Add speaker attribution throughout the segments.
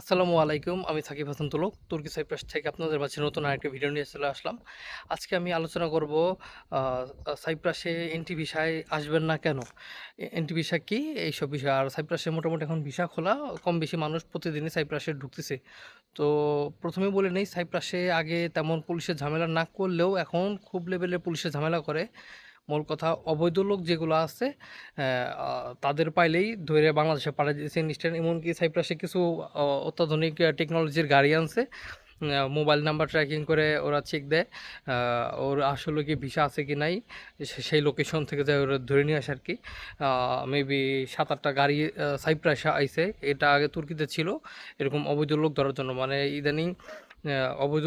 Speaker 1: আসসালামু আলাইকুম, আমি সাকিব হাসান তুলক, তুর্কি সাইপ্রাস থেকে আপনাদের মাঝে নতুন আরেকটি ভিডিও নিয়ে চলে আসলাম। আজকে আমি আলোচনা করব সাইপ্রাসে এনটি ভিসায় আসবেন না কেন? এনটি ভিসা কি? এইসব বিষয়। আর সাইপ্রাসে মোটামুটি এখন ভিসা খোলা, কম বেশি মানুষ প্রতিদিনই সাইপ্রাসে ঢুকতেছে। তো প্রথমে বলে নেই, সাইপ্রাসে আগে তেমন পুলিশের ঝামেলা না করলেও এখন খুব লেভেলে পুলিশের ঝামেলা করে। মূল কথা, অবৈধ লোক যেগুলো আছে তাদের পাইলেই ধরে বাংলাদেশে পাঠিয়ে দিয়েছে ইনস্ট্যান্ট এমনকি সাইপ্রাসে কিছু অত্যাধুনিক টেকনোলজির গাড়ি আনছে মোবাইল নাম্বার ট্র্যাকিং করে ওরা চেক দেয় ওর আসলে কি ভিসা আছে কি নাই সেই লোকেশন থেকে যায় ওরা ধরে নিয়ে আসে আর কি মেবি সাত আটটা গাড়ি সাইপ্রাসে আইছে, এটা আগে তুর্কিতে ছিল, এরকম অবৈধ লোক ধরার জন্য। মানে ইদানিং অবৈধ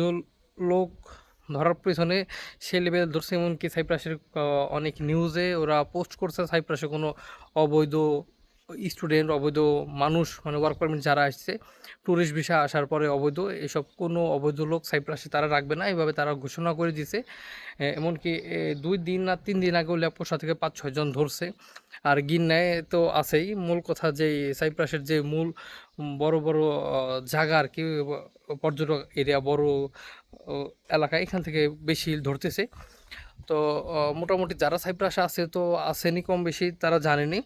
Speaker 1: লোক ধরার পেছনে সে লেভেল ধরছে। এমনকি সাইপ্রাসের অনেক নিউজে ওরা পোস্ট করছে সাইপ্রাসে কোনো অবৈধ স্টুডেন্ট অবৈধ মানুষ মানে ওয়ার্ক পারমিট যারা আসছে ট্যুরিস্ট ভিসা আসার পরে অবৈধ, এসব কোনো অবৈধ লোক সাইপ্রাসে তারা রাখবে না। এইভাবে তারা ঘোষণা করে দিছে। এমনকি দুই দিন না তিন দিন আগে লেপোসা থেকে পাঁচ ছয়জন ধরছে। আর গিন্নায় তো আছেই। মূল কথা যে সাইপ্রাসের যে মূল বড় বড় জায়গা আর কি পর্যটক এরিয়া, বড় এলাকা এখান থেকে বেশি ধরতেছে। তো মোটামুটি যারা সাইপ্রাসে আছে তো আসেনি কম বেশি, তারা জানেনি।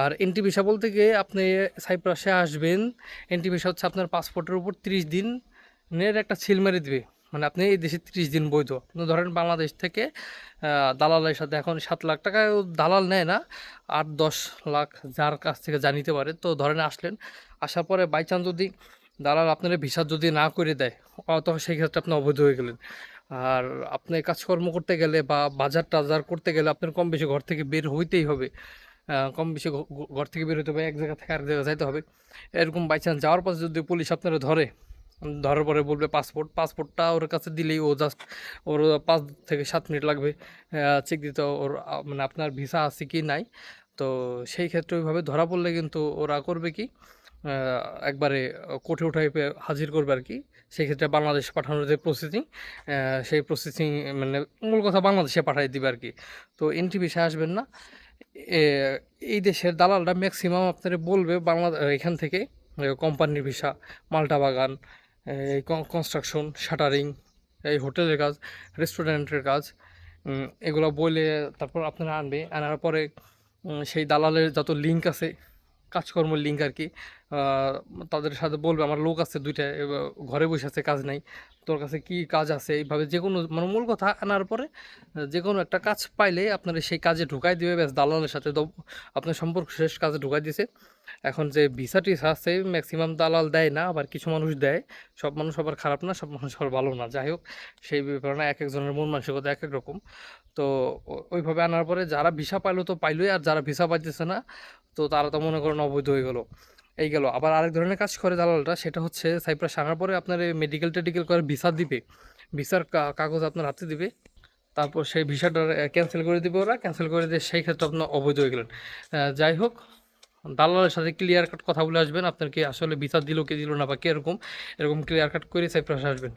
Speaker 1: আর এনটি ভিসা বলতে গিয়ে আপনি সাইপ্রাসে আসবেন এনটি ভিসা হচ্ছে আপনার পাসপোর্টের উপর তিরিশ দিনের একটা সিল মেরে দিবে। মানে আপনি এই দেশে তিরিশ দিন বৈধ। ধরেন বাংলাদেশ থেকে দালালের সাথে এখন সাত লাখ টাকা দালাল নেয় না, আট দশ লাখ যার কাছ থেকে জানিতে পারে। তো ধরেন আসলেন, আসার পরে বাই চান্স যদি দালাল আপনার ভিসা যদি না করে দেয় তখন সেই ক্ষেত্রে আপনি অবৈধ হয়ে গেলেন। আর আপনি কাজকর্ম করতে গেলে বা বাজার টাজার করতে গেলে আপনার কম বেশি ঘর থেকে বের হইতেই হবে। কম বেশি ঘর থেকে বের হতে হবে, এক জায়গা থেকে আরেক জায়গায় যাইতে হবে। এরকম বাই চান্স যাওয়ার পর যদি পুলিশ আপনারা ধরে ধরার পরে বলবে পাসপোর্ট পাসপোর্টটা ওর কাছে দিলেই ও জাস্ট ওর পাঁচ থেকে সাত মিনিট লাগবে। চেক দিতে ওর মানে আপনার ভিসা আছে কি নাই। তো সেই ক্ষেত্রে ওইভাবে ধরা পড়লে কিন্তু ওরা করবে কি একবারে কোর্টে উঠাই হাজির করবে আর কি। সেই ক্ষেত্রে বাংলাদেশ পাঠানোর যে প্রসেসিং সেই প্রসেসিং মানে মূল কথা বাংলাদেশে পাঠিয়ে দিবে আর কি। তো এনটি ভিসা আসবেন না। এই দেশের দালালরা ম্যাক্সিমাম আপনারা বলবে বাংলা এখান থেকে কোম্পানির ভিসা মাল্টা বাগান কনস্ট্রাকশন শাটারিং এই হোটেলের কাজ রেস্টুরেন্টের কাজ এগুলো বলে তারপর আপনারা আনবে। আনার পরে সেই দালালের যত লিঙ্ক আছে কাজকর্মের লিঙ্ক আর কি তাদের সাথে বলবে, আমার লোক আছে দুইটা ঘরে বসে আছে, কাজ নাই। তোর কাছে কি কাজ আছে? এইভাবে যে কোনো মানে মূল কথা, আনার পরে যে কোনো একটা কাজ পাইলে আপনার সেই কাজে ঢুকাই দিবে। ব্যাস, দালালের সাথে আপনার সম্পর্ক শেষ, কাজে ঢুকাই দিয়েছে এখন যে ভিসা টিসা আছে ম্যাক্সিমাম দালাল দেয় না, আবার কিছু মানুষ দেয়। সব মানুষ আবার খারাপ না, সব মানুষ আবার ভালো না। যাই হোক, সেই ব্যাপারে না এক একজনের মন মানসিকতা এক এক রকম। তো ওইভাবে আনার পরে যারা ভিসা পাইলো তো পাইলোই, আর যারা ভিসা পাইতেছে না তো তারা তো মনে করেন অবৈধ হয়ে গেলো। এই গেল। আবার আরেক ধরনের কাজ করে দালালটা সেটা হচ্ছে সাইপ্রাস আনার পরে আপনার এই মেডিকেল টেডিকেল করে ভিসা দিবে। ভিসার কাগজ আপনার হাতে দিবে। তারপর সেই ভিসাটা ক্যান্সেল করে দিবে ওরা। ক্যান্সেল করে দিয়ে সেই ক্ষেত্রে আপনার অবৈধ হয়ে গেলেন। যাই হোক, দালালের সাথে ক্লিয়ার কাট কথা বলে আসবেন। আপনার কি আসলে ভিসা দিল, কি দিল না বা কীরকম, এরকম ক্লিয়ার কাট করে সাইপ্রাস আসবেন।